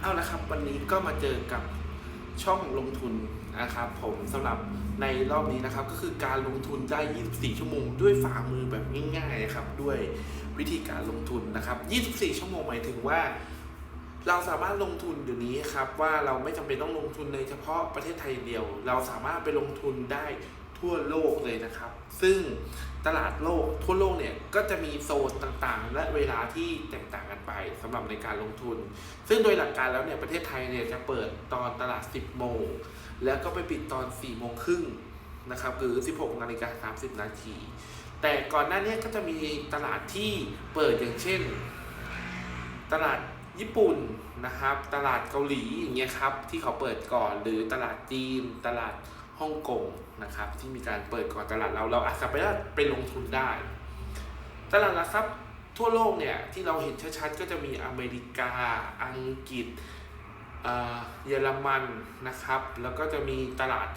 เอาละครับ วันนี้ก็มาเจอกับช่องลงทุนนะครับผมสำหรับในรอบนี้นะครับ ก็คือการลงทุนได้ 24 ชั่วโมง ด้วยฝ่ามือแบบง่ายๆนะครับด้วยวิธีการลงทุนนะครับ 24 ชั่วโมงหมายถึงว่า เราสามารถลงทุนเดี๋ยวนี้ครับว่าเราไม่จำเป็นต้องลงทุนในเฉพาะประเทศไทยเดียว เราสามารถไปลงทุนได้ ทั่วโลกเลยนะครับ ซึ่งตลาดโลกทั่วโลกเนี่ยก็จะมีโซนต่างๆ และเวลาที่แตกต่างกันไปสำหรับในการลงทุน ซึ่งโดยหลักการแล้วเนี่ยประเทศไทยเนี่ยจะเปิดตอนตลาด 10 โมง แล้วก็ไปปิดตอน 4 โมงครึ่งนะครับหรือ 16 นาฬิกา 30 นาที แต่ก่อนหน้านี้ก็จะมีตลาดที่เปิดอย่างเช่น ตลาดญี่ปุ่นนะครับ ตลาดเกาหลีอย่างเงี้ยครับที่เขาเปิดก่อนหรือตลาดจีน ตลาด ฮ่องกงนะครับ ที่มีการเปิดก่อนตลาดเราเราอาจจะไปได้ไปลงทุนได้ ตลาดหลักทรัพย์ทั่วโลกเนี่ยที่เราเห็นชัดๆก็จะมีอเมริกา อังกฤษเอ่อเยอรมันนะครับ แล้วก็จะมีตลาด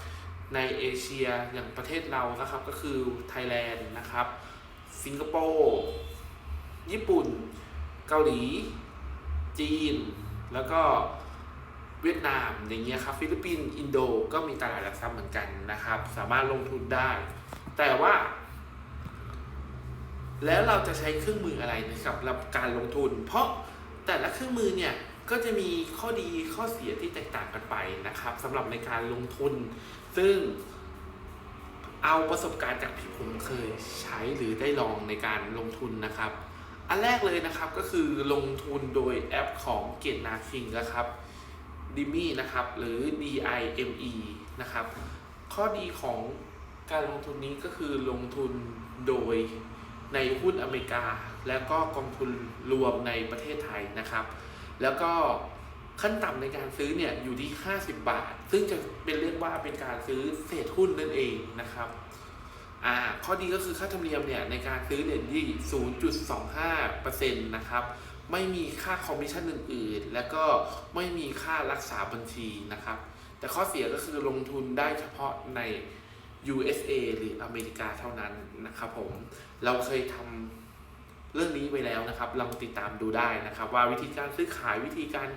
ในเอเชียอย่างประเทศเรานะครับก็คือไทยแลนด์นะครับ สิงคโปร์ญี่ปุ่น เกาหลี จีน แล้วก็ เวียดนามอย่างเงี้ยครับฟิลิปปินส์อินโดก็มีตลาดหลักทรัพย์เหมือนกันนะครับ สามารถลงทุนได้ แต่ว่า แล้วเราจะใช้เครื่องมืออะไรนะครับสำหรับการลงทุน เพราะแต่ละเครื่องมือเนี่ยก็จะมีข้อดีข้อเสียที่แตกต่างกันไปนะครับสำหรับในการลงทุน ซึ่งเอาประสบการณ์จากที่ผมเคยใช้หรือได้ลองในการลงทุนนะครับ อันแรกเลยนะครับก็คือลงทุนโดยแอปของเกตนาคิงนะครับ ดิมี่นะครับ หรือ DIME นะครับ ข้อดีของการลงทุนนี้ก็คือลงทุนโดยในหุ้นอเมริกา แล้วก็กองทุนรวมในประเทศไทยนะครับ แล้วก็ขั้นต่ำในการซื้อเนี่ยอยู่ที่ 50 บาท ซึ่งจะเป็นเรียกว่าเป็นการซื้อเศษหุ้นนั่นเองนะครับอ่าข้อดีก็คือค่าธรรมเนียมเนี่ยในการซื้อเนี่ยที่ 0.25%นะครับ ไม่มีค่าคอมมิชชั่นอื่น ๆ แล้วก็ไม่มีค่ารักษาบัญชีนะครับ แต่ข้อเสียก็คือลงทุนได้เฉพาะใน USA หรืออเมริกาเท่านั้นนะครับผม เราเคยทำเรื่องนี้ไปแล้วนะครับลองติดตามดูได้นะครับ ว่าวิธีการซื้อขายวิธีการ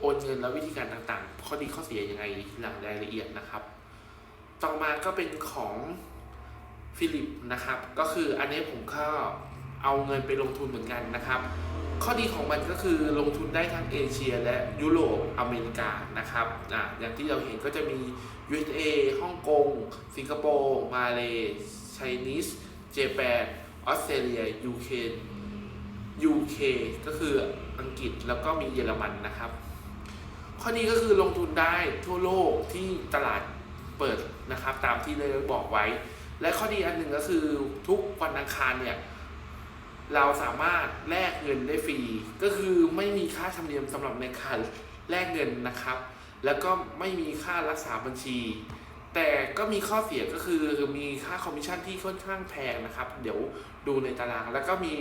โอนเงินและวิธีการต่างๆ ข้อดีข้อเสียยังไงหลังรายละเอียดนะครับ ต่อมาก็เป็นของฟิลิปนะครับ ก็คืออันนี้ผมก็เอาเงินไปลงทุนเหมือนกันนะครับ ข้อดีของมันก็คือลงทุนได้ทั้งเอเชีย และยุโรปอเมริกานะครับอ่าอย่างที่เราเห็นก็จะมี USA ฮ่องกง สิงคโปร์ มาเลไชนีสเจแปนออสเตรเลียยูเค UK ก็คืออังกฤษแล้วก็มีเยอรมันนะครับ ข้อนี้ก็คือลงทุนได้ทั่วโลกที่ตลาดเปิดนะครับ ตามที่ได้บอกไว้ และข้อดีอันหนึ่งก็คือทุกวันอังคารเนี่ย เราสามารถแลกเงินได้ฟรี ก็คือไม่มีค่าธรรมเนียมสำหรับในการแลกเงินนะครับ แล้วก็ไม่มีค่ารักษาบัญชี แต่ก็มีข้อเสียก็คือมีค่าคอมมิชชั่นที่ค่อนข้างแพงนะครับ เดี๋ยวดูในตาราง แล้วก็มี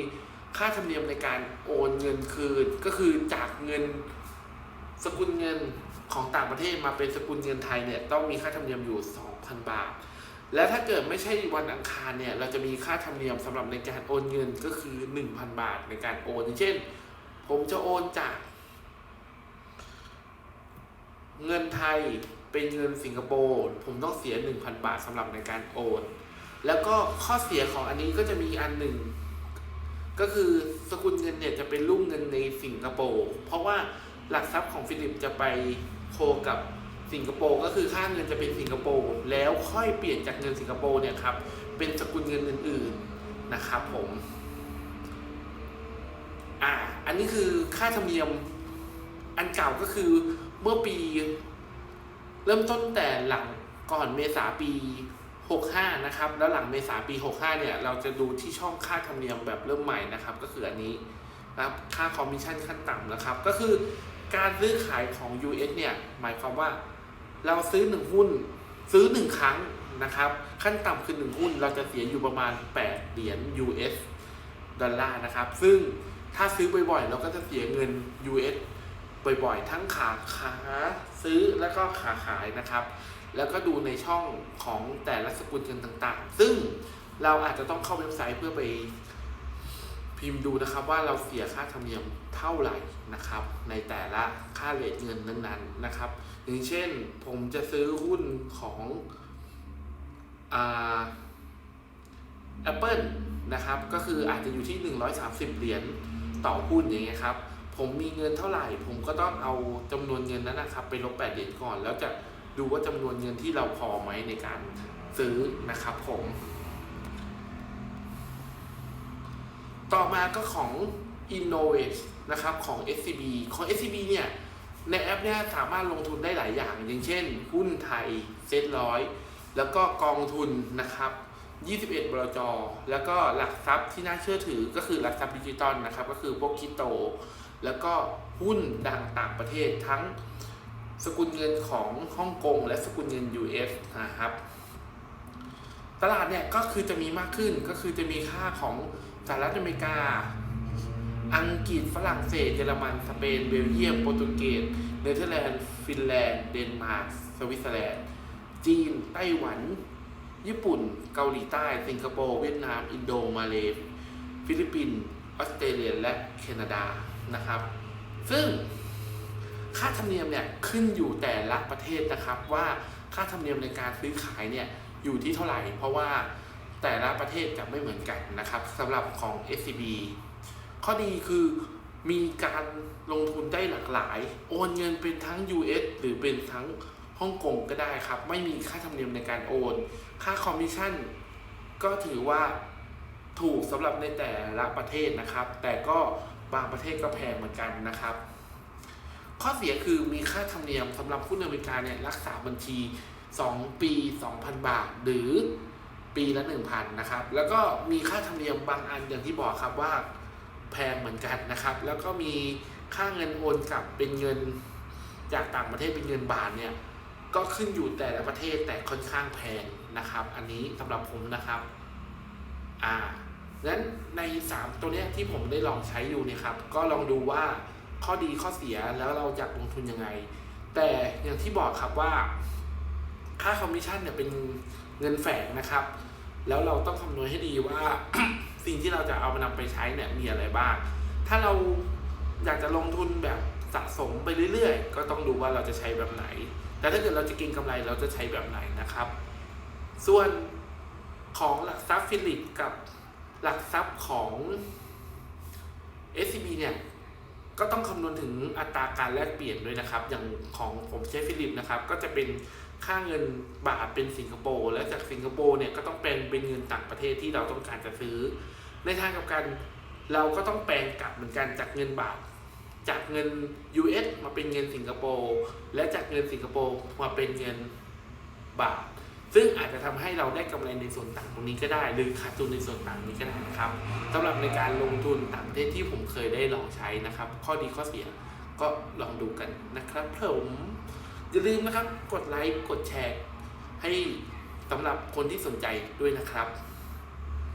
ค่าธรรมเนียมในการโอนเงินคืน ก็คือจากเงินสกุลเงินของต่างประเทศมาเป็นสกุลเงินไทยเนี่ยต้องมีค่าธรรมเนียมอยู่ 2,000 บาท และถ้าเกิดไม่ใช่วันอังคารเนี่ยเราจะมีค่าธรรมเนียมสำหรับในการโอนเงินก็คือ 1,000 บาทในการโอนเช่น ผมจะโอนจาก เงินไทยเป็นเงินสิงคโปร์ผมต้องเสีย 1,000 บาทสำหรับในการโอน แล้วก็ข้อเสียของอันนี้ก็จะมีอันหนึ่ง ก็คือสกุลเงินเนี่ยจะเป็นรูปเงินในสิงคโปร์เพราะว่าหลักทรัพย์ของฟิลิปจะไปโคกับ สิงคโปร์ก็คือค่าเงินจะเป็นสิงคโปร์แล้วค่อยเปลี่ยนจากเงินสิงคโปร์เนี่ยครับเป็นสกุลเงินอื่นๆนะครับผมอ่าอันนี้คือค่าธรรมเนียมอันเก่าก็คือเมื่อปี เริ่มต้นแต่หลังก่อนเมษาปี 65 นะครับ แล้วหลังเมษาปี 65 เนี่ย เราจะดูที่ช่องค่าธรรมเนียมแบบเริ่มใหม่นะครับ ก็คืออันนี้นะครับค่าคอมมิชชั่นขั้นต่ำนะครับ ก็คือการซื้อขายของ US เนี่ย หมายความว่า เราซื้อหนึ่งหุ้น ซื้อหนึ่งครั้งนะครับ ขั้นต่ำคือหนึ่งหุ้น เราจะเสียอยู่ประมาณ 8 เหรียญ US ดอลลาร์นะครับ ซึ่งถ้าซื้อบ่อยๆ เราก็จะเสียเงิน US บ่อยๆ ทั้งขาขาซื้อแล้วก็ขาขายนะครับ แล้วก็ดูในช่องของแต่ละสกุลเงินต่างๆ ซึ่งเราอาจจะต้องเข้าเว็บไซต์เพื่อไป พิมพ์ดูนะครับว่าเราเสียค่าธรรมเนียมเท่าไหร่นะครับ ในแต่ละค่าเลทเงินนั้นๆนะครับ อย่างเช่นผมจะซื้อหุ้นของอ Apple นะครับ ก็คืออาจจะอยู่ที่ 130 เหรียญต่อหุ้นอย่างเงี้ยครับ ผมมีเงินเท่าไหร่ ผมก็ต้องเอาจำนวนเงินนั้นนะครับ ไปลบ8เหรียญก่อน แล้วจะดูว่าจำนวนเงินที่เราพอไหมในการซื้อนะครับผม ต่อมาก็ของ Innovate นะครับของ SCB ของ SCB เนี่ยในแอปเนี่ยสามารถลงทุนได้หลายอย่าง อย่างเช่น หุ้นไทยเซ็ตร้อยแล้วก็กองทุนนะครับ 21 บลจ แล้วก็หลักทรัพย์ที่น่าเชื่อถือก็คือหลักทรัพย์ดิจิตอลนะครับ ก็คือพวกคริปโต แล้วก็หุ้นดังต่างประเทศทั้งสกุลเงินของฮ่องกงและสกุลเงิน US นะครับ ตลาดเนี่ยก็คือจะมีมากขึ้นก็คือจะมีค่าของ สหรัฐอเมริกา อังกฤษฝรั่งเศส เยอรมัน สเปน เบลเยียม โปรตุเกส เนเธอร์แลนด์ ฟินแลนด์ เดนมาร์ก สวิตเซอร์แลนด์ จีน ไต้หวัน ญี่ปุ่น เกาหลีใต้ สิงคโปร์ เวียดนาม อินโด มาเลย์ฟิลิปปินส์ ออสเตรเลีย และแคนาดา นะครับ ซึ่งค่าธรรมเนียมเนี่ยขึ้นอยู่แต่ละประเทศนะครับว่าค่าธรรมเนียมในการซื้อขายเนี่ยอยู่ที่เท่าไหร่ เพราะว่า แต่ละประเทศจะไม่เหมือนกันนะครับสำหรับของ SCB ข้อดีคือมีการลงทุนได้หลากหลาย โอนเงินเป็นทั้ง US หรือเป็นทั้งฮ่องกงก็ได้ครับ ไม่มีค่าธรรมเนียมในการโอน ค่าคอมมิชชั่นก็ถือว่าถูกสำหรับในแต่ละประเทศนะครับ แต่ก็บางประเทศก็แพงเหมือนกันนะครับ ข้อเสียคือมีค่าธรรมเนียมสำหรับผู้อเมริกาเนี่ยรักษาบัญชี 2 ปี 2,000 บาท หรือ ปีละ 1,000นะครับ แล้วก็มีค่าธรรมเนียมบางอันอย่างที่บอกครับว่าแพงเหมือนกันนะครับ แล้วก็มีค่าเงินโอนกลับเป็นเงินจากต่างประเทศเป็นเงินบาทเนี่ยก็ขึ้นอยู่แต่ละประเทศแต่ค่อนข้างแพงนะครับ อันนี้สำหรับผมนะครับ อ่างั้นใน 3 ตัวเนี้ยที่ผมได้ลองใช้อยู่เนี่ยครับ ก็ลองดูว่าข้อดีข้อเสียแล้วเราจะลงทุนยังไง แต่อย่างที่บอกครับว่า ค่าคอมมิชชั่นเนี่ยเป็น เงินแฝงนะครับ แล้วเราต้องคำนวณให้ดีว่า สิ่งที่เราจะเอามานำไปใช้เนี่ยมีอะไรบ้าง ถ้าเราอยากจะลงทุนแบบสะสมไปเรื่อยๆ ก็ต้องดูว่าเราจะใช้แบบไหน แต่ถ้าเกิดเราจะเก็งกำไรเราจะใช้แบบไหนนะครับ ส่วนของหลักทรัพย์ฟิลิปกับหลักทรัพย์ของ SCB เนี่ยก็ต้องคำนวณถึงอัตราการแลกเปลี่ยนด้วยนะครับ อย่างของผมใช้ฟิลิปนะครับ ก็จะเป็น ค่าเงินบาทเป็นสิงคโปร์และจากสิงคโปร์เนี่ยก็ต้องเป็นเป็นเงินต่างประเทศที่เราต้องการจะซื้อ ในทางกับกันเราก็ต้องแปลงกลับเหมือนกันจากเงินบาท จากเงิน US มาเป็นเงินสิงคโปร์และจากเงินสิงคโปร์มาเป็นเงินบาท ซึ่งอาจจะทำให้เราได้กำไรในส่วนต่างตรงนี้ก็ได้ หรือขาดทุนในส่วนต่างนี้ก็ได้นะครับสำหรับในการลงทุนต่างประเทศที่ผมเคยได้ลองใช้นะครับ ข้อดีข้อเสียก็ลองดูกันนะครับผม อย่าลืมนะครับ กดไลค์ กดแชร์ ให้สำหรับคนที่สนใจด้วยนะครับ